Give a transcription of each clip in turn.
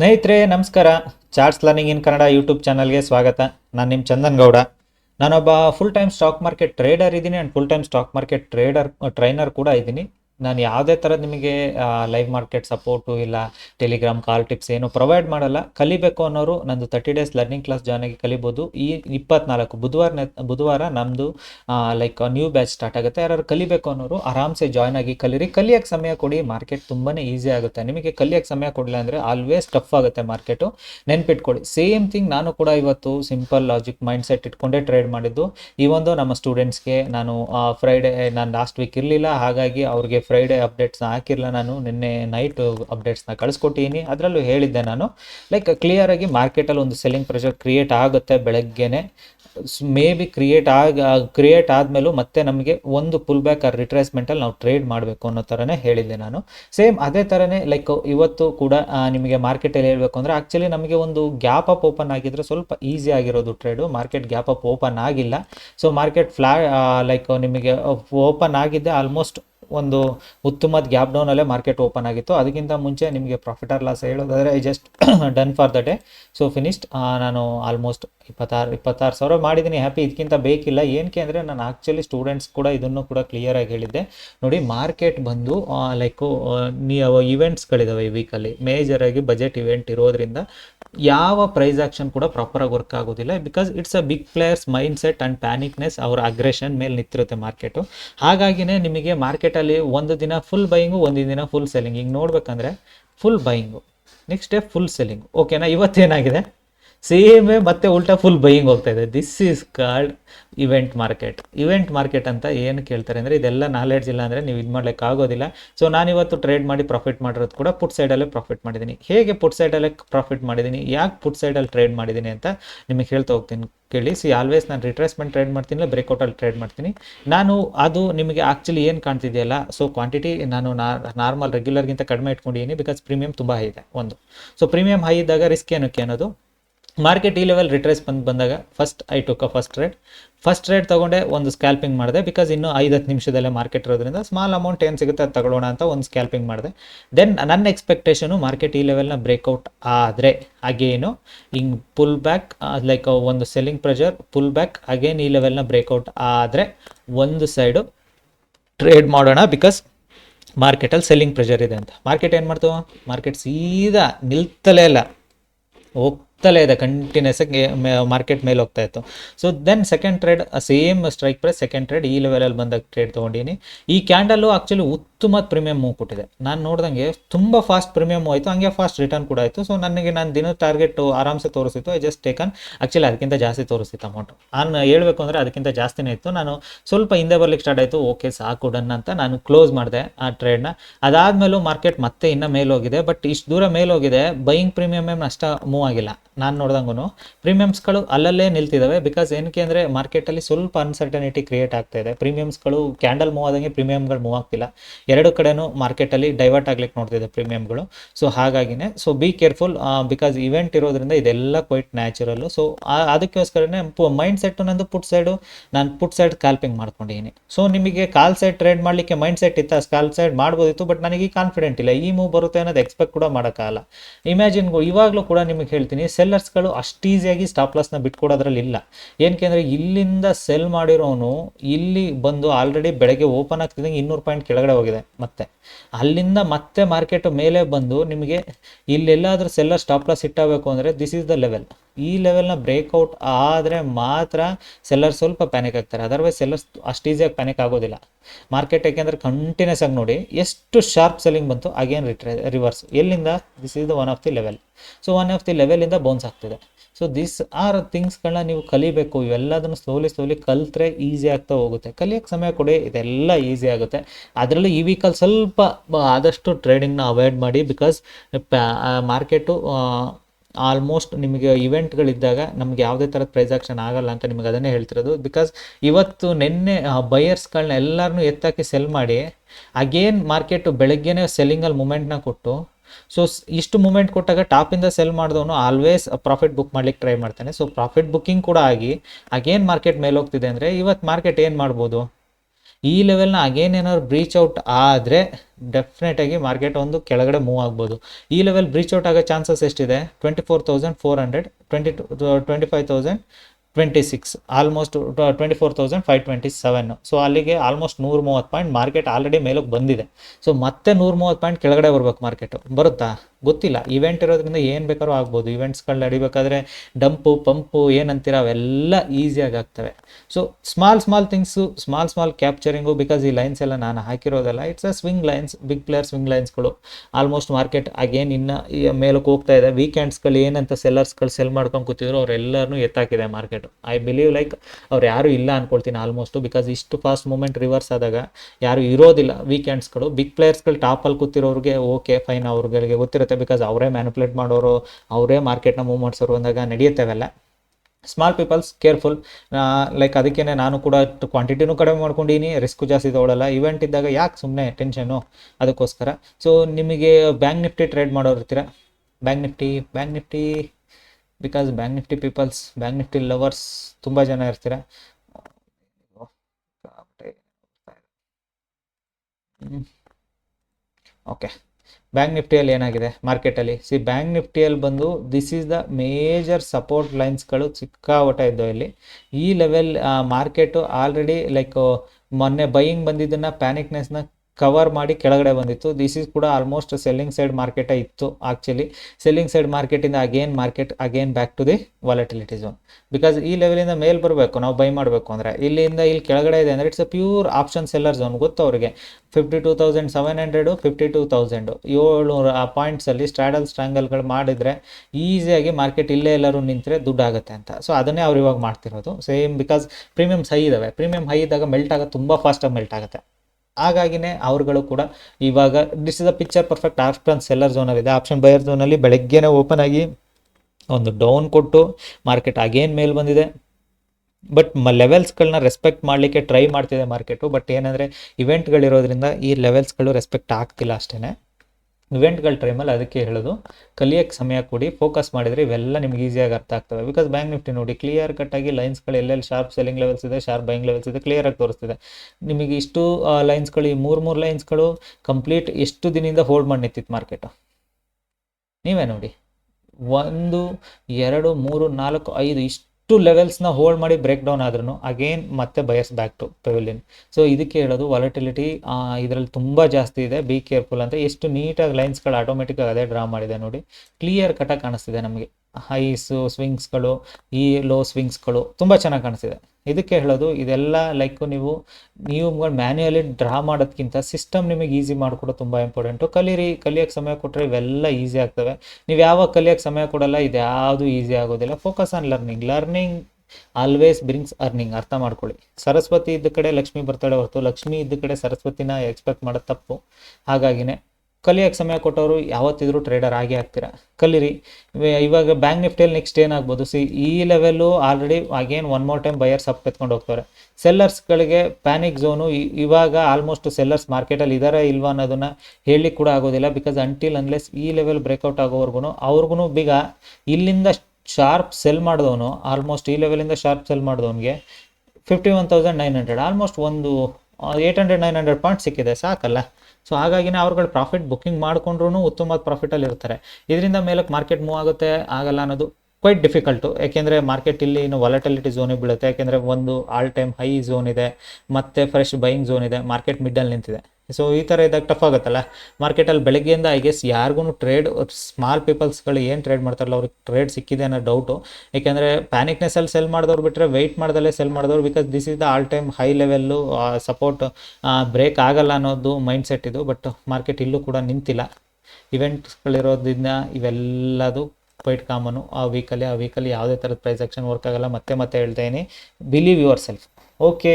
ಸ್ನೇಹಿತರೆ, ನಮಸ್ಕಾರ. Charts learning in Kannada YouTube ಚಾನಲ್ಗೆ ಸ್ವಾಗತ. ನಾನು ನಿಮ್ಮ ಚಂದನ್ ಗೌಡ. ನಾನೊಬ್ಬ full time stock market trader ಇದ್ದೀನಿ and full time stock market trader trainer ಕೂಡ ಇದ್ದೀನಿ. ನಾನು ಯಾವುದೇ ಥರದ ನಿಮಗೆ ಲೈವ್ ಮಾರ್ಕೆಟ್ ಸಪೋರ್ಟು ಇಲ್ಲ ಟೆಲಿಗ್ರಾಮ್ ಕಾಲ್ ಟಿಪ್ಸ್ ಏನು ಪ್ರೊವೈಡ್ ಮಾಡಲ್ಲ, ಕಲಿಬೇಕು ಅನ್ನೋರು ನಂದು thirty days learning class join ಆಗಿ ಕಲಿಬೋದು. ಈ ಇಪ್ಪತ್ನಾಲ್ಕು ಬುಧವಾರ ಬುಧವಾರ ನಮ್ಮದು ಲೈಕ್ ನ್ಯೂ ಬ್ಯಾಚ್ ಸ್ಟಾರ್ಟ್ ಆಗುತ್ತೆ. ಯಾರು ಕಲಿಬೇಕು ಅನ್ನೋರು ಆರಾಮ್ಸೆ ಜಾಯ್ನ್ ಆಗಿ ಕಲಿರಿ. ಕಲಿಯೋಕ್ಕೆ ಸಮಯ ಕೊಡಿ. ಮಾರ್ಕೆಟ್ ತುಂಬಾ ಈಸಿ ಆಗುತ್ತೆ. ನಿಮಗೆ ಕಲಿಯೋಕ್ಕೆ ಸಮಯ ಕೊಡಲಿಲ್ಲ ಅಂದರೆ ಆಲ್ವೇಸ್ ಟಫ್ ಆಗುತ್ತೆ ಮಾರ್ಕೆಟು ನೆನ್ಪಿಟ್ಕೊಳ್ಳಿ. ಸೇಮ್ ಥಿಂಗ್ ನಾನು ಕೂಡ ಇವತ್ತು ಸಿಂಪಲ್ ಲಾಜಿಕ್ ಮೈಂಡ್ ಸೆಟ್ ಇಟ್ಕೊಂಡೇ ಟ್ರೇಡ್ ಮಾಡಿದ್ದು. ಈ ಒಂದು ನಮ್ಮ ಸ್ಟೂಡೆಂಟ್ಸ್ಗೆ ನಾನು ಫ್ರೈಡೇ ನಾನು ಲಾಸ್ಟ್ ವೀಕ್ ಇರಲಿಲ್ಲ. ಹಾಗಾಗಿ ಅವ್ರಿಗೆ ಫ್ರೈಡೇ ಅಪ್ಡೇಟ್ಸ್ನ ಹಾಕಿರಲ್ಲ ನಾನು, ನಿನ್ನೆ ನೈಟ್ ಅಪ್ಡೇಟ್ಸ್ನ ಕಳಿಸ್ಕೊಟ್ಟಿದ್ದೀನಿ ಅದರಲ್ಲೂ ಹೇಳಿದ್ದೆ ನಾನು ಲೈಕ್ ಕ್ಲಿಯರಾಗಿ ಮಾರ್ಕೆಟಲ್ಲಿ ಒಂದು ಸೆಲ್ಲಿಂಗ್ ಪ್ರೆಷರ್ ಕ್ರಿಯೇಟ್ ಆಗುತ್ತೆ ಬೆಳಗ್ಗೆನೆ. ಮೇ ಬಿ ಕ್ರಿಯೇಟ್ ಆಗ ಕ್ರಿಯೇಟ್ ಆದಮೇಲೂ ಮತ್ತೆ ನಮಗೆ ಒಂದು ಪುಲ್ ಬ್ಯಾಕ್ ಆರ್ ರಿಟ್ರೇಸ್ಮೆಂಟಲ್ಲಿ ನಾವು ಟ್ರೇಡ್ ಮಾಡಬೇಕು ಅನ್ನೋ ಥರನೇ ಹೇಳಿದ್ದೆ ನಾನು. ಸೇಮ್ ಅದೇ ಥರನೇ ಲೈಕ್ ಇವತ್ತು ಕೂಡ ನಿಮಗೆ ಮಾರ್ಕೆಟಲ್ಲಿ ಹೇಳಬೇಕು ಅಂದರೆ ಆ್ಯಕ್ಚುಲಿ ನಮಗೆ ಒಂದು ಗ್ಯಾಪ್ ಅಪ್ ಓಪನ್ ಆಗಿದ್ರೆ ಸ್ವಲ್ಪ ಈಸಿ ಆಗಿರೋದು trade market gap up open ಆಗಿಲ್ಲ. ಸೊ ಮಾರ್ಕೆಟ್ ಫ್ಲಾ ಲೈಕ್ ನಿಮಗೆ ಓಪನ್ ಆಗಿದ್ದೆ ಆಲ್ಮೋಸ್ಟ್ ಒಂದು ಉತ್ತಮದ ಗ್ಯಾಪ್ ಡೌನಲ್ಲೇ ಮಾರ್ಕೆಟ್ ಓಪನ್ ಆಗಿತ್ತು. ಅದಕ್ಕಿಂತ ಮುಂಚೆ ನಿಮಗೆ ಪ್ರಾಫಿಟ್ ಆರ್ ಲಾಸ್ ಹೇಳೋದಾದರೆ I just done for the day so finished ನಾನು ಆಲ್ಮೋಸ್ಟ್ ಇಪ್ಪತ್ತಾರು ಇಪ್ಪತ್ತಾರು ಸಾವಿರ ಮಾಡಿದ್ದೀನಿ ಹ್ಯಾಪಿ ಇದಕ್ಕಿಂತ ಬೇಕಿಲ್ಲ. ಏನಕ್ಕೆ ಅಂದರೆ, ನಾನು ಆ್ಯಕ್ಚುಲಿ ಸ್ಟೂಡೆಂಟ್ಸ್ ಕೂಡ ಇದನ್ನು ಕೂಡ ಕ್ಲಿಯರಾಗಿ ಹೇಳಿದ್ದೆ. ನೋಡಿ ಮಾರ್ಕೆಟ್ ಬಂದು ಲೈಕು ನೀವು ಇವೆಂಟ್ಸ್ಗಳಿದ್ದಾವೆ ಈ ವೀಕಲ್ಲಿ ಮೇಜರಾಗಿ ಬಜೆಟ್ ಇವೆಂಟ್ ಇರೋದ್ರಿಂದ ಯಾವ ಪ್ರೈಸ್ ಆಕ್ಷನ್ ಕೂಡ ಪ್ರಾಪರಾಗಿ ವರ್ಕ್ ಆಗೋದಿಲ್ಲ. Because it's a big players mind set and panicness ಅವ್ರ ಅಗ್ರೆಷನ್ ಮೇಲೆ ನಿಂತಿರುತ್ತೆ ಮಾರ್ಕೆಟು ಹಾಗಾಗಿನೇ ನಿಮಗೆ ಮಾರ್ಕೆಟಲ್ಲಿ ಒಂದು ದಿನ ಫುಲ್ ಬೈಯಿಂಗು ಒಂದು ದಿನ ಫುಲ್ ಸೆಲ್ಲಿಂಗ್ ಹಿಂಗೆ ನೋಡ್ಬೇಕಂದ್ರೆ full buying next day full selling ಓಕೆನಾ ಇವತ್ತೇನಾಗಿದೆ? ಸೇಮೇ ಮತ್ತೆ ಉಲ್ಟಾ ಫುಲ್ ಬೈಯಿಂಗ್ ಹೋಗ್ತಾ ಇದೆ. This is called event market event market ಅಂತ ಏನು ಕೇಳ್ತಾರೆ ಅಂದರೆ ಇದೆಲ್ಲ ನಾಲೆಡ್ಜ್ ಇಲ್ಲ ಅಂದರೆ ನೀವು ಇದು ಮಾಡ್ಲಿಕ್ಕೆ ಆಗೋದಿಲ್ಲ. ಸೊ ನಾನಿವತ್ತು ಟ್ರೇಡ್ ಮಾಡಿ ಪ್ರಾಫಿಟ್ ಮಾಡಿರೋದು ಕೂಡ ಪುಟ್ ಸೈಡಲ್ಲೇ ಪ್ರಾಫಿಟ್ ಮಾಡಿದ್ದೀನಿ ಹೇಗೆ ಪುಟ್ ಸೈಡಲ್ಲೇ ಪ್ರಾಫಿಟ್ ಮಾಡಿದ್ದೀನಿ ಯಾಕೆ ಪುಟ್ ಸೈಡಲ್ಲಿ ಟ್ರೇಡ್ ಮಾಡಿದ್ದೀನಿ ಅಂತ ನಿಮಗೆ ಹೇಳ್ತಾ ಹೋಗ್ತೀನಿ ಕೇಳಿ. ಸಿ ಆಲ್ವೇಸ್ ನಾನು ರಿಟ್ರೇಸ್ಮೆಂಟ್ ಟ್ರೇಡ್ ಮಾಡ್ತೀನಿ ಇಲ್ಲ ಬ್ರೇಕ್ಔಟಲ್ಲಿ ಟ್ರೇಡ್ ಮಾಡ್ತೀನಿ. ನಾನು ಅದು ನಿಮಗೆ ಆ್ಯಕ್ಚುಲಿ ಏನು ಕಾಣ್ತಿದೆಯಲ್ಲ ಸೊ ಕ್ವಾಂಟಿಟಿ ನಾನು ನಾರ್ಮಲ್ ರೆಗ್ಯುಲರ್ಗಿಂತ ಕಡಿಮೆ ಇಟ್ಕೊಂಡಿದ್ದೀನಿ ಬಿಕಾಸ್ ಪ್ರೀಮಿಯಂ ತುಂಬ ಹೈ ಇದೆ, ಒಂದು. ಸೊ ಪ್ರೀಮಿಯಂ ಹೈ ಇದ್ದಾಗ ರಿಸ್ಕ್ ಏನಕ್ಕೆ ಅನ್ನೋದು? ಮಾರ್ಕೆಟ್ ಈ ಲೆವೆಲ್ ರಿಟ್ರೇಸ್ ಬಂದು ಬಂದಾಗ first I took first rate first rate ತೊಗೊಂಡೆ, ಒಂದು ಸ್ಕ್ಯಾಲ್ಪಿಂಗ್ ಮಾಡಿದೆ ಬಿಕಾಸ್ ಇನ್ನೂ ಐದು ಹತ್ತು ನಿಮಿಷದಲ್ಲೇ ಮಾರ್ಕೆಟ್ ಇರೋದ್ರಿಂದ ಸ್ಮಾಲ್ ಅಮೌಂಟ್ ಏನು ಸಿಗುತ್ತೆ ಅದು ತಗೊಳ್ಳೋಣ ಅಂತ ಒಂದು ಸ್ಕ್ಯಾಲ್ಪಿಂಗ್ ಮಾಡಿದೆ. ದೆನ್ ನನ್ನ ಎಕ್ಸ್ಪೆಕ್ಟೇಷನು ಮಾರ್ಕೆಟ್ ಈ ಲೆವೆಲ್ನ ಬ್ರೇಕ್ಔಟ್ ಆದರೆ ಅಗೇನು ಹಿಂಗೆ ಪುಲ್ ಬ್ಯಾಕ್ ಲೈಕ್ ಒಂದು selling pressure pull back again ಈ ಲೆವೆಲ್ನ ಬ್ರೇಕ್ಔಟ್ ಆದರೆ ಒಂದು ಸೈಡು ಟ್ರೇಡ್ ಮಾಡೋಣ ಬಿಕಾಸ್ ಮಾರ್ಕೆಟಲ್ಲಿ ಸೆಲ್ಲಿಂಗ್ ಪ್ರೆಷರ್ ಇದೆ ಅಂತ. ಮಾರ್ಕೆಟ್ ಏನು ಮಾಡ್ತು? ಮಾರ್ಕೆಟ್ ಸೀದಾ ನಿಲ್ತಲೇ ಇಲ್ಲ. ಹೋಗ್ತಲೇ ಇದೆ ಕಂಟಿನ್ಯೂಸ್ ಆಗಿ ಮಾರ್ಕೆಟ್ ಮೇಲೆ ಹೋಗ್ತಾ ಇತ್ತು. So then second trade same strike price second trade ಈ ಲೆವೆಲಲ್ಲಿ ಬಂದಾಗ ಟ್ರೇಡ್ ತೊಗೊಂಡಿನಿ. ಈ ಕ್ಯಾಂಡಲ್ಲು ಆ್ಯಕ್ಚುಲಿ ಉತ್ತಮ ಪ್ರೀಮಿಯಮ್ ಮೂವ್ ಕೊಟ್ಟಿದೆ. ನಾನು ನೋಡ್ದಂಗೆ ತುಂಬ ಫಾಸ್ಟ್ ಪ್ರೀಮಿಯಮ್ ಆಯಿತು, ಹಂಗೆ ಫಾಸ್ಟ್ ರಿಟರ್ನ್ ಕೂಡ ಆಯಿತು. ಸೊ ನನಗೆ ನಾನು ದಿನದ ಟಾರ್ಗೆಟ್ ಆರಾಮ್ಸೆ ತೋರಿಸಿತ್ತು ಐ ಜಸ್ಟ್ ಟೇಕನ್ ಆ್ಯಕ್ಚುಲಿ ಅದಕ್ಕಿಂತ ಜಾಸ್ತಿ ತೋರಿಸಿತ್ತು ಅಮೌಂಟ್ ನಾನು ಹೇಳಬೇಕು ಅಂದರೆ ಅದಕ್ಕಿಂತ ಜಾಸ್ತಿನೇ ಇತ್ತು. ನಾನು ಸ್ವಲ್ಪ ಹಿಂದೆ ಬರ್ಲಿಕ್ಕೆ ಸ್ಟಾರ್ಟ್ ಆಯಿತು ಓಕೆ ಸಾಕು ಡನ್ ಅಂತ ನಾನು ಕ್ಲೋಸ್ ಮಾಡಿದೆ ಆ ಟ್ರೇಡ್ನ ಅದಾದಮೇಲೂ ಮಾರ್ಕೆಟ್ ಮತ್ತೆ ಇನ್ನೂ ಮೇಲೋಗಿದೆ ಬಟ್ ಇಷ್ಟು ದೂರ ಮೇಲೋಗಿದೆ ಬೈಯಿಂಗ್ ಪ್ರೀಮಿಯಮ್ ಏನು ಅಷ್ಟ ಮೂವ್ ಆಗಿಲ್ಲ. ನಾನು ನೋಡ್ದಂಗೂ ಪ್ರೀಮಿಯಮ್ಸ್ಗಳು ಅಲ್ಲಲ್ಲೇ ನಿಲ್ತಿದ್ದಾವೆ ಬಿಕಾಸ್ ಏನಕ್ಕೆ ಅಂದರೆ ಮಾರ್ಕೆಟಲ್ಲಿ ಸ್ವಲ್ಪ ಅನ್ಸರ್ಟನಿಟಿ ಕ್ರಿಯೇಟ್ ಆಗ್ತಾ ಇದೆ ಪ್ರೀಮಿಯಮ್ಸ್ಗಳು ಕ್ಯಾಂಡಲ್ ಮೂವ್ ಆದಂಗೆ ಪ್ರೀಮಿಯಮ್ಗಳು ಮೂವ್ ಆಗ್ತಿಲ್ಲ. ಎರಡು ಕಡೆನೂ ಮಾರ್ಕೆಟಲ್ಲಿ ಡೈವರ್ಟ್ ಆಗ್ಲಿಕ್ಕೆ ನೋಡ್ತಿದೆ ಪ್ರೀಮಿಯಮ್ಗಳು ಸೊ ಹಾಗಾಗಿನೇ so be careful because event ಇರೋದ್ರಿಂದ ಇದೆಲ್ಲ ಕ್ವೈಟ್ ನ್ಯಾಚುರಲ್ಲು ಸೊ ಅದಕ್ಕೋಸ್ಕರನೇ ಮೈಂಡ್ ಸೆಟ್ಟು ನಂದು ಪುಟ್ ಸೈಡು ನಾನು ಪುಟ್ ಸೈಡ್ ಸ್ಕ್ಯಾಲ್ಪಿಂಗ್ ಮಾಡ್ಕೊಂಡಿದ್ದೀನಿ ಸೊ ನಿಮಗೆ ಕಾಲ್ ಸೈಡ್ ಟ್ರೇಡ್ ಮಾಡಲಿಕ್ಕೆ ಮೈಂಡ್ ಸೆಟ್ ಇತ್ತು? ಕಾಲ್ ಸೈಡ್ ಮಾಡ್ಬೋದಿತ್ತು ಬಟ್ ನನಗೆ ಕಾನ್ಫಿಡೆಂಟ್ ಇಲ್ಲ. ಈ ಮೂವ್ ಬರುತ್ತೆ ಅನ್ನೋದು ಎಕ್ಸ್ಪೆಕ್ಟ್ ಕೂಡ ಮಾಡೋಕ್ಕಾಗಲ್ಲ. ಇಮ್ಯಾಜಿನ್ ಇವಾಗಲೂ ಕೂಡ ನಿಮಗೆ ಹೇಳ್ತೀನಿ ಸೆಲ್ಲರ್ಸ್ಗಳು ಅಷ್ಟು ಈಸಿಯಾಗಿ ಸ್ಟಾಪ್ ಲಾಸ್ನ ಬಿಟ್ಕೊಡೋದ್ರಲ್ಲಿ ಇಲ್ಲ. ಏನಕ್ಕೆ ಅಂದರೆ ಇಲ್ಲಿಂದ ಸೆಲ್ ಮಾಡಿರೋನು ಇಲ್ಲಿ ಬಂದು ಆಲ್ರೆಡಿ ಬೆಳಗ್ಗೆ ಓಪನ್ ಆಗ್ತಿದ್ದಂಗೆ ಇನ್ನೂರು ಪಾಯಿಂಟ್ ಕೆಳಗಡೆ ಹೋಗಿದೆ ಮತ್ತೆ. ಅಲ್ಲಿಂದ ಮತ್ತೆ ಮಾರ್ಕೆಟ್ ಮೇಲೆ ಬಂದು ನಿಮಗೆ ಇಲ್ಲೆಲ್ಲಾದರೂ ಸೆಲ್ಲರ್ ಸ್ಟಾಪ್ ಲಾಸ್ ಇಟ್ಟಾಗಬೇಕು ಅಂದರೆ ದಿಸ್ ಈಸ್ ದ ಲೆವೆಲ್ ಈ ಲೆವೆಲ್ನ ಬ್ರೇಕ್ಔಟ್ ಆದರೆ ಮಾತ್ರ ಸೆಲ್ಲರ್ ಸ್ವಲ್ಪ ಪ್ಯಾನಿಕ್ ಆಗ್ತಾರೆ. ಅದರ್ವೈಸ್ ಸೆಲ್ಲರ್ಸ್ ಅಷ್ಟು ಈಸಿಯಾಗಿ ಪ್ಯಾನಿಕ್ ಆಗೋದಿಲ್ಲ. ಮಾರ್ಕೆಟ್ ಯಾಕೆಂದರೆ ಕಂಟಿನ್ಯೂಸ್ ಆಗಿ ನೋಡಿ ಎಷ್ಟು ಶಾರ್ಪ್ ಸೆಲ್ಲಿಂಗ್ ಬಂತು ಅಗೇನ್ ರಿಟ್ರೆ ರಿವರ್ಸ್ ಎಲ್ಲಿಂದ? This is the one of the level so one of the ಲೆವೆಲಿಂದ bounce ಆಗ್ತಿದೆ. ಸೊ ದಿಸ್ ಆರ್ ಥಿಂಗ್ಸ್ಗಳನ್ನ ನೀವು ಕಲಿಬೇಕು. ಇವೆಲ್ಲದನ್ನು ಸ್ಲೋಲಿ ಸ್ಲೋಲಿ ಕಲಿತ್ರೆ ಈಸಿ ಆಗ್ತಾ ಹೋಗುತ್ತೆ. ಕಲಿಯೋಕ್ಕೆ ಸಮಯ ಕೊಡಿ ಇದೆಲ್ಲ ಈಸಿ ಆಗುತ್ತೆ. ಅದರಲ್ಲೂ ಈ ವೀಕಲ್ಲಿ ಸ್ವಲ್ಪ ಆದಷ್ಟು ಟ್ರೇಡಿಂಗ್ನ ಅವಾಯ್ಡ್ ಮಾಡಿ ಬಿಕಾಸ್ ಮಾರ್ಕೆಟು ಆಲ್ಮೋಸ್ಟ್ ನಿಮಗೆ ಇವೆಂಟ್ಗಳಿದ್ದಾಗ ನಮ್ಗೆ ಯಾವುದೇ ಥರದ ಪ್ರೈಸ್ ಆಕ್ಷನ್ ಆಗಲ್ಲ ಅಂತ ನಿಮಗೆ ಅದನ್ನೇ ಹೇಳ್ತಿರೋದು. ಬಿಕಾಸ್ ಇವತ್ತು ನಿನ್ನೆ ಬಯರ್ಸ್ಗಳನ್ನ ಎಲ್ಲರನ್ನೂ ಎತ್ತಾಕಿ ಸೆಲ್ ಮಾಡಿ ಅಗೇನ್ ಮಾರ್ಕೆಟು ಬೆಳಗ್ಗೆನೇ ಸೆಲ್ಲಿಂಗಲ್ಲಿ ಮೂಮೆಂಟ್ನ ಕೊಟ್ಟು ಸೊ ಇಷ್ಟು ಮೂಮೆಂಟ್ ಕೊಟ್ಟಾಗ ಟಾಪಿಂದ ಸೆಲ್ ಮಾಡಿದವನು ಆಲ್ವೇಸ್ ಪ್ರಾಫಿಟ್ ಬುಕ್ ಮಾಡ್ಲಿಕ್ಕೆ ಟ್ರೈ ಮಾಡ್ತಾನೆ. ಸೊ ಪ್ರಾಫಿಟ್ ಬುಕ್ಕಿಂಗ್ ಕೂಡ ಆಗಿ ಅಗೇನ್ ಮಾರ್ಕೆಟ್ ಮೇಲೆ ಹೋಗ್ತಿದೆ ಅಂದರೆ ಇವತ್ತು ಮಾರ್ಕೆಟ್ ಏನು ಮಾಡ್ಬೋದು? ಈ ಲೆವೆಲ್ನ ಅಗೇನ್ ಏನಾದ್ರು ಬ್ರೀಚ್ ಔಟ್ ಆದರೆ ಡೆಫಿನೆಟಾಗಿ ಮಾರ್ಕೆಟ್ ಒಂದು ಕೆಳಗಡೆ ಮೂವ್ ಆಗ್ಬೋದು. ಈ ಲೆವೆಲ್ ಬ್ರೀಚ್ ಔಟ್ ಆಗೋ ಚಾನ್ಸಸ್ ಎಷ್ಟಿದೆ? Twenty four thousand four hundred twenty two twenty five thousand twenty six almost twenty four thousand five twenty seven so ಅಲ್ಲಿಗೆ ಆಲ್ಮೋಸ್ಟ್ ನೂರ ಮೂವತ್ತು ಪಾಯಿಂಟ್ ಮಾರ್ಕೆಟ್ ಆಲ್ರೆಡಿ ಮೇಲಕ್ಕೆ ಬಂದಿದೆ. ಸೊ ಮತ್ತೆ ನೂರ ಮೂವತ್ತು ಪಾಯಿಂಟ್ ಕೆಳಗಡೆ ಬರ್ಬೇಕು ಮಾರ್ಕೆಟು ಬರುತ್ತಾ? ಗೊತ್ತಿಲ್ಲ. ಇವೆಂಟ್ ಇರೋದ್ರಿಂದ ಏನು ಬೇಕಾದ್ರೂ ಆಗ್ಬೋದು. ಇವೆಂಟ್ಸ್ಗಳು ನಡಿಬೇಕಾದ್ರೆ ಡಂಪು ಪಂಪು ಏನಂತೀರ ಅವೆಲ್ಲ ಈಸಿಯಾಗಿ ಆಗ್ತವೆ. So small small things small small capturing because ಈ ಲೈನ್ಸ್ ಎಲ್ಲ ನಾನು ಹಾಕಿರೋದಲ್ಲ it's a swing lines big player swing ಲೈನ್ಸ್ಗಳು almost market again ಇನ್ನು ಮೇಲಕ್ಕೆ ಹೋಗ್ತಾ ಇದೆ. ವೀಕೆಂಡ್ಸ್ಗಳು ಏನಂತ ಸೆಲ್ಲರ್ಸ್ಗಳು ಸೆಲ್ ಮಾಡ್ಕೊಂಡು ಕೂತಿದ್ರು ಅವರೆಲ್ಲರನ್ನೂ ಎತ್ತಾಕಿದೆ ಮಾರ್ಕೆಟ್ ಐ ಬಿಲೀವ್ ಲೈಕ್ ಅವ್ರು ಯಾರು ಇಲ್ಲ ಅನ್ಕೊಳ್ತೀನಿ ಆಲ್ಮೋಸ್ಟ್ ಬಿಕಾಸ್ ಇಷ್ಟು ಫಾಸ್ಟ್ ಮೂಮೆಂಟ್ ರಿವರ್ಸ್ ಆದಾಗ ಯಾರು ಇರೋದಿಲ್ಲ. ವೀಕೆಂಡ್ಸ್ಗಳು ಬಿಗ್ ಪ್ಲೇಯರ್ಸ್ಗಳು ಟಾಪಲ್ಲಿ ಕೂತಿರೋರಿಗೆ ಓಕೆ ಫೈನ್ ಅವ್ರಿಗೆ ಗೊತ್ತಿರುತ್ತೆ ಬಿಕಾಸ್ ಅವರೇ ಮ್ಯಾನಿಪುಲೇಟ್ ಮಾಡೋರು, ಅವರೇ ಮಾರ್ಕೆಟ್ನ ಮೂವ್ ಮಾಡಿಸೋರು ಅಂದಾಗ ನಡೆಯುತ್ತೆ ಅವೆಲ್ಲ ಸ್ಮಾಲ್ ಪೀಪಲ್ಸ್ ಕೇರ್ಫುಲ್ ಲೈಕ್ ಅದಕ್ಕೇ ನಾನು ಕೂಡ ಕ್ವಾಂಟಿಟಿನೂ ಕಡಿಮೆ ಮಾಡ್ಕೊಂಡಿನಿ ರಿಸ್ಕ್ ಜಾಸ್ತಿ ತೊಗೊಳಲ್ಲ. ಇವೆಂಟ್ ಇದ್ದಾಗ ಯಾಕೆ ಸುಮ್ಮನೆ ಟೆನ್ಷನು ಅದಕ್ಕೋಸ್ಕರ. ಸೊ ನಿಮಗೆ ಬ್ಯಾಂಕ್ ನಿಫ್ಟಿ ಟ್ರೇಡ್ ಮಾಡೋರು ಇರ್ತೀರ Bank Nifty Bank Nifty because Bank Nifty peoples Bank Nifty lovers ತುಂಬ ಜನ ಇರ್ತೀರ. ಓಕೆ ಬ್ಯಾಂಕ್ ನಿಫ್ಟಿಯಲ್ಲಿ ಏನಾಗಿದೆ? ಮಾರ್ಕೆಟಲ್ಲಿ ಸಿ ಬ್ಯಾಂಕ್ ನಿಫ್ಟಿಯಲ್ಲಿ ಬಂದು this is the major support ಲೈನ್ಸ್ಗಳು ಸಿಕ್ಕಾಪಟ್ಟೆ ಇದ್ದವು ಇಲ್ಲಿ. ಈ ಲೆವೆಲ್ ಮಾರ್ಕೆಟು ಆಲ್ರೆಡಿ ಲೈಕ್ ಮೊನ್ನೆ ಬೈಯಿಂಗ್ ಬಂದಿದ್ದನ್ನು ಪ್ಯಾನಿಕ್ನೆಸ್ನ ಕವರ್ ಮಾಡಿ ಕೆಳಗಡೆ ಬಂದಿತ್ತು. ದಿಸ್ ಈಸ್ ಕೂಡ ಆಲ್ಮೋಸ್ಟ್ ಸೆಲ್ಲಿಂಗ್ ಸೈಡ್ ಮಾರ್ಕೆಟೇ ಇತ್ತು actually selling side ಮಾರ್ಕೆಟಿಂದ again market again back to the volatility zone because ಈ ಲೆವೆಲಿಂದ ಮೇಲ್ ಬರಬೇಕು, ನಾವು ಬೈ ಮಾಡಬೇಕು ಅಂದರೆ. ಇಲ್ಲಿಂದ ಇಲ್ಲಿ ಕೆಳಗಡೆ ಇದೆ ಅಂದರೆ it's a pure option seller zone ಗೊತ್ತು ಅವರಿಗೆ. Fifty two thousand seven hundred fifty two thousand ಗಳು ಆ ಪಾಯಿಂಟ್ಸಲ್ಲಿ ಸ್ಟ್ರಾಡಲ್ ಸ್ಟ್ರಾಂಗಲ್ಗಳು ಮಾಡಿದರೆ ಈಸಿಯಾಗಿ ಮಾರ್ಕೆಟ್ ಇಲ್ಲೇ ಎಲ್ಲರೂ ನಿಂತರೆ ದುಡ್ಡು ಆಗುತ್ತೆ ಅಂತ. ಸೊ ಅದನ್ನೇ ಅವ್ರು ಇವಾಗ ಮಾಡ್ತಿರೋದು. ಸೇಮ್ ಬಿಕಾಸ್ ಪ್ರೀಮಿಯಮ್ಸ್ ಹೈ ಇದಾವೆ. ಪ್ರೀಮಿಯಮ್ ಹೈ ಇದ್ದಾಗ ಮೆಲ್ಟ್ ಆಗೋದು ತುಂಬ ಫಾಸ್ಟಾಗಿ ಮೆಲ್ಟ್ ಆಗುತ್ತೆ. ಹಾಗಾಗಿನೇ ಅವ್ರುಗಳು ಕೂಡ ಇವಾಗ this is a picture perfect option seller ಝೋನಲ್ಲಿದೆ option buyer ಝೋನಲ್ಲಿ ಬೆಳಗ್ಗೆನೇ ಓಪನ್ ಆಗಿ ಒಂದು ಡೌನ್ ಕೊಟ್ಟು ಮಾರ್ಕೆಟ್ ಅಗೇನ್ ಮೇಲೆ ಬಂದಿದೆ. ಬಟ್ ಮ ಲೆವೆಲ್ಸ್ಗಳನ್ನ ರೆಸ್ಪೆಕ್ಟ್ ಮಾಡಲಿಕ್ಕೆ ಟ್ರೈ ಮಾಡ್ತಿದೆ ಮಾರ್ಕೆಟು ಬಟ್ ಏನಂದರೆ ಇವೆಂಟ್ಗಳಿರೋದ್ರಿಂದ ಈ ಲೆವೆಲ್ಸ್ಗಳು ರೆಸ್ಪೆಕ್ಟ್ ಆಗ್ತಿಲ್ಲ ಅಷ್ಟೇ ಇವೆಂಟ್ಗಳ ಟೈಮಲ್ಲಿ ಅದಕ್ಕೆ ಹೇಳೋದು, ಕಲಿಯೋಕ್ಕೆ ಸಮಯ ಕೊಡಿ ಫೋಕಸ್ ಮಾಡಿದರೆ ಇವೆಲ್ಲ ನಿಮ್ಗೆ ಈಸಿಯಾಗಿ ಅರ್ಥ ಆಗ್ತವೆ. ಬಿಕಾಸ್ ಬ್ಯಾಂಕ್ ನಿಫ್ಟಿ ನೋಡಿ ಕ್ಲಿಯರ್ ಕಟ್ಟಾಗಿ ಲೈನ್ಸ್ಗಳು ಎಲ್ಲೆಲ್ಲಿ ಶಾರ್ಪ್ ಸೆಲ್ಲಿಂಗ್ ಲೆವೆಲ್ಸ್ ಇದೆ ಶಾರ್ಪ್ ಬೈಯಿಂಗ್ ಲೆವೆಲ್ಸ್ ಇದೆ ಕ್ಲಿಯರಾಗಿ ತೋರಿಸ್ತಿದೆ. ನಿಮಗೆ ಇಷ್ಟು ಲೈನ್ಸ್ಗಳು ಈ ಮೂರು ಮೂರು ಲೈನ್ಸ್ಗಳು ಕಂಪ್ಲೀಟ್ ಎಷ್ಟು ದಿನದಿಂದ ಹೋಲ್ಡ್ ಮಾಡಿ ನಿಂತಿತ್ತು ಮಾರ್ಕೆಟು ನೀವೇ ನೋಡಿ. ಒಂದು, ಎರಡು, ಮೂರು, ನಾಲ್ಕು, ಐದು, ಇಷ್ಟು ಲೆವೆಲ್ಸ್ನ ಹೋಲ್ಡ್ ಮಾಡಿ ಬ್ರೇಕ್ ಡೌನ್ ಆದ್ರೂ ಅಗೇನ್ ಮತ್ತೆ buyers back to pavilion so ಇದಕ್ಕೆ ಹೇಳೋದು ವಾಲಟಿಲಿಟಿ ಇದರಲ್ಲಿ ತುಂಬ ಜಾಸ್ತಿ ಇದೆ. ಬಿ ಕೇರ್ಫುಲ್ ಅಂತ. ಎಷ್ಟು ನೀಟಾಗಿ ಲೈನ್ಸ್ಗಳು ಆಟೋಮೆಟಿಕ್ ಅದೇ ಡ್ರಾ ಮಾಡಿದೆ ನೋಡಿ. ಕ್ಲಿಯರ್ ಕಟ್ಟಾಗಿ ಕಾಣಿಸ್ತಿದೆ ನಮಗೆ. ಹೈಸು ಸ್ವಿಂಗ್ಸ್ಗಳು ಈ ಲೋ ಸ್ವಿಂಗ್ಸ್ಗಳು ತುಂಬ ಚೆನ್ನಾಗಿ ಕಾಣಿಸ್ತಿದೆ. ಇದಕ್ಕೆ ಹೇಳೋದು, ಇದೆಲ್ಲ ಲೈಕ್ ನೀವು ನೀವು ಮ್ಯಾನ್ಯಲಿ ಡ್ರಾ ಮಾಡೋದಕ್ಕಿಂತ ಸಿಸ್ಟಮ್ ನಿಮಗೆ ಈಸಿ ಮಾಡಿಕೊಡೋದು ತುಂಬ ಇಂಪಾರ್ಟೆಂಟು ಕಲೀರಿ ಕಲಿಯೋಕ್ಕೆ ಸಮಯ ಕೊಟ್ಟರೆ ಇವೆಲ್ಲ ಈಸಿ ಆಗ್ತವೆ. ನೀವು ಯಾವಾಗ ಕಲಿಯೋಕ್ಕೆ ಸಮಯ ಕೊಡಲ್ಲ ಇದ್ಯಾವುದು ಈಸಿ ಆಗೋದಿಲ್ಲ. Focus on learning learning always brings earning ಅರ್ಥ ಮಾಡ್ಕೊಳ್ಳಿ. ಸರಸ್ವತಿ ಇದ್ದ ಕಡೆ ಲಕ್ಷ್ಮಿ ಬರ್ತಾಳೆ ಹೊರತು ಲಕ್ಷ್ಮಿ ಇದ್ದ ಕಡೆ ಸರಸ್ವತಿನ ಎಕ್ಸ್ಪೆಕ್ಟ್ ಮಾಡೋದು ತಪ್ಪು. ಹಾಗಾಗಿನೇ. ಕಲಿಯೋಕ್ಕೆ ಸಮಯ ಕೊಟ್ಟವರು ಯಾವತ್ತಿದ್ರೂ ಟ್ರೇಡರ್ ಆಗೇ ಆಗ್ತೀರಾ? ಕಲೀರಿ. ಇವ- ಇವಾಗ ಬ್ಯಾಂಕ್ ನಿಫ್ಟಿಯಲ್ಲಿ ನೆಕ್ಸ್ಟ್ ಏನಾಗ್ಬೋದು? ಸಿ, ಈ level already again one more time buyers up ಎತ್ಕೊಂಡು ಹೋಗ್ತಾರೆ. ಸೆಲ್ಲರ್ಸ್ಗಳಿಗೆ ಪ್ಯಾನಿಕ್ ಝೋನು ಇವಾಗ ಆಲ್ಮೋಸ್ಟ್ ಸೆಲ್ಲರ್ಸ್ ಮಾರ್ಕೆಟಲ್ಲಿ ಇದಾರೆ ಇಲ್ವಾ ಅನ್ನೋದನ್ನ ಹೇಳಿ ಕೂಡ ಆಗೋದಿಲ್ಲ. ಬಿಕಾಸ್ ಅಂಟಿಲ್ ಅನ್ಲೆಸ್ ಈ ಲೆವೆಲ್ ಬ್ರೇಕ್ಔಟ್ ಆಗೋವರೆಗೂ ಅವ್ರಿಗೂ ಬೀಗ ಇಲ್ಲಿಂದ ಶಾರ್ಪ್ ಸೆಲ್ ಮಾಡಿದವನು ಆಲ್ಮೋಸ್ಟ್ ಈ ಲೆವೆಲಿಂದ sharp sell ಮಾಡಿದವನಿಗೆ fifty one thousand nine hundred almost ಒಂದು eight hundred nine hundred point ಸಿಕ್ಕಿದೆ. ಸಾಕಲ್ಲ? ಸೊ ಹಾಗಾಗಿನೇ ಅವ್ರುಗಳು ಪ್ರಾಫಿಟ್ ಬುಕ್ಕಿಂಗ್ ಮಾಡ್ಕೊಂಡ್ರೂ ಉತ್ತಮವಾದ ಪ್ರಾಫಿಟಲ್ಲಿ ಇರ್ತಾರೆ ಇದರಿಂದ ಮೇಲಕ್ಕೆ ಮಾರ್ಕೆಟ್ ಮೂವ್ ಆಗುತ್ತೆ, ಆಗಲ್ಲ ಅನ್ನೋದು ಕ್ವೈಟ್ ಡಿಫಿಕಲ್ಟು ಯಾಕೆಂದರೆ ಮಾರ್ಕೆಟ್ ಇಲ್ಲಿ ಇನ್ನು ವಾಲಟಿಲಿಟಿ ಝೋನಿಗೆ ಬೀಳುತ್ತೆ. ಯಾಕೆಂದರೆ ಒಂದು ಆಲ್ ಟೈಮ್ ಹೈ ಝೋನ್ ಇದೆ. ಮತ್ತು ಫ್ರೆಶ್ ಬೈಯಿಂಗ್ ಝೋನ್ ಇದೆ. ಮಾರ್ಕೆಟ್ ಮಿಡ್ಡಲ್ಲಿ ನಿಂತಿದೆ. ಸೊ ಈ ಥರ ಇದ್ದಾಗ ಟಫ್ ಆಗುತ್ತಲ್ಲ? ಮಾರ್ಕೆಟಲ್ಲಿ ಬೆಳಗ್ಗೆಯಿಂದ ಐ ಗೆಸ್ ಯಾರಿಗೂ ಟ್ರೇಡ್ ಸ್ಮಾಲ್ ಪೀಪಲ್ಸ್ಗಳು ಏನು ಟ್ರೇಡ್ ಮಾಡ್ತಾರಲ್ಲ, ಅವ್ರಿಗೆ ಟ್ರೇಡ್ ಸಿಕ್ಕಿದೆ ಅನ್ನೋ ಡೌಟು ಏಕೆಂದರೆ ಪ್ಯಾನಿಕ್ನೆಸ್ಸಲ್ಲಿ ಸೆಲ್ ಮಾಡಿದವ್ರು ಬಿಟ್ಟರೆ ವೆಯ್ಟ್ ಮಾಡ್ದಲ್ಲೇ ಸೆಲ್ ಮಾಡಿದವ್ರು because this is the all time high level support break ಆಗಲ್ಲ ಅನ್ನೋದು ಮೈಂಡ್ ಸೆಟ್ ಇದು. ಬಟ್ ಮಾರ್ಕೆಟ್ ಇಲ್ಲೂ ಕೂಡ ನಿಂತಿಲ್ಲ. ಇವೆಂಟ್ಸ್ಗಳಿರೋದ್ರಿಂದ ಇವೆಲ್ಲದು ಕ್ವೈಟ್ ಕಾಮನು ಆ ವೀಕಲ್ಲಿ ಆ ವೀಕಲ್ಲಿ ಯಾವುದೇ ಥರದ ಪ್ರೈಸ್ ಆಕ್ಷನ್ ವರ್ಕ್ ಆಗಲ್ಲ. ಮತ್ತೆ ಮತ್ತೆ ಹೇಳ್ತಾ ಇದೀನಿ. ಬಿಲೀವ್ ಯುವರ್ ಸೆಲ್ಫ್ ಓಕೆ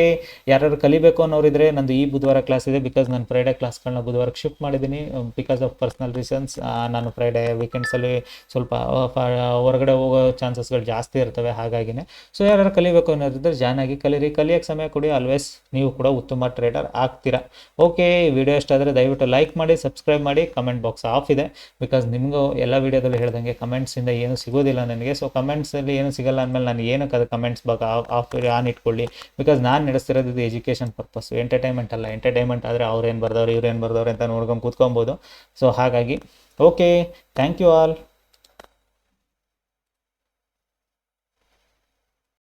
ಯಾರು ಕಲಿಬೇಕು ಅನ್ನೋರಿದ್ರೆ ನಂದು ಈ ಬುಧವಾರ ಕ್ಲಾಸ್ ಇದೆ. ಬಿಕಾಸ್ ನಾನು ಫ್ರೈಡೇ ಕ್ಲಾಸ್ಗಳನ್ನ ಬುಧವಾರ ಶಿಫ್ಟ್ ಮಾಡಿದ್ದೀನಿ. ಬಿಕಾಸ್ ಆಫ್ ಪರ್ಸ್ನಲ್ ರೀಸನ್ಸ್ ನಾನು ಫ್ರೈಡೇ ವೀಕೆಂಡ್ಸಲ್ಲಿ ಸ್ವಲ್ಪ ಹೊರಗಡೆ ಹೋಗೋ ಚಾನ್ಸಸ್ಗಳು ಜಾಸ್ತಿ ಇರ್ತವೆ ಹಾಗಾಗಿನೇ. ಸೊ ಯಾರು ಕಲಿಬೇಕು ಅನ್ನೋದಿದ್ರೆ ಜಾಯ್ನ್ ಆಗಿ ಕಲಿರಿ. ಕಲಿಯೋಕ್ಕೆ ಸಮಯ ಕೊಡಿ. ಆಲ್ವೇಸ್ ನೀವು ಕೂಡ ಉತ್ತಮ ಟ್ರೇಡರ್ ಆಗ್ತೀರಾ. ಓಕೆ ವಿಡಿಯೋ ಇಷ್ಟ ಆದರೆ ದಯವಿಟ್ಟು ಲೈಕ್ ಮಾಡಿ ಸಬ್ಸ್ಕ್ರೈಬ್ ಮಾಡಿ. ಕಮೆಂಟ್ ಬಾಕ್ಸ್ ಆಫ್ ಇದೆ. ಬಿಕಾಸ್ ನಿಮಗೂ ಎಲ್ಲ ವೀಡಿಯೋದಲ್ಲಿ ಹೇಳ್ದಂಗೆ ಕಮೆಂಟ್ಸಿಂದ ಏನು ಸಿಗೋದಿಲ್ಲ ನನಗೆ. ಸೊ ಕಮೆಂಟ್ಸಲ್ಲಿ ಏನು ಸಿಗಲ್ಲ ಅಂದಮೇಲೆ ನಾನು ಏನಕ್ಕೆ ಅದು ಕಮೆಂಟ್ಸ್ ಬಗ್ಗೆ ಆಫ್ ಆನ್ ಇಟ್ಕೊಳ್ಳಿ. ಬಿಕಾಸ್ ಬಿಕಾಸ್ ನಾನು ನಡೆಸ್ತಿರೋದು ಇದು ಎಜುಕೇಷನ್ ಪರ್ಪಸ್ ಎಂಟರ್ಟೈನ್ಮೆಂಟ್ ಅಲ್ಲ. ಎಂಟರ್ಟೈನ್ಮೆಂಟ್ ಆದರೆ ಅವ್ರು ಏನು ಬರ್ದವ್ರು ಇವ್ರು ಏನು ಬರ್ದವ್ರು ಅಂತ ನೋಡ್ಕೊಂಡು ಕೂತ್ಕೊಬೋದು. ಸೊ ಹಾಗಾಗಿ ಓಕೆ ಥ್ಯಾಂಕ್ ಯು ಆಲ್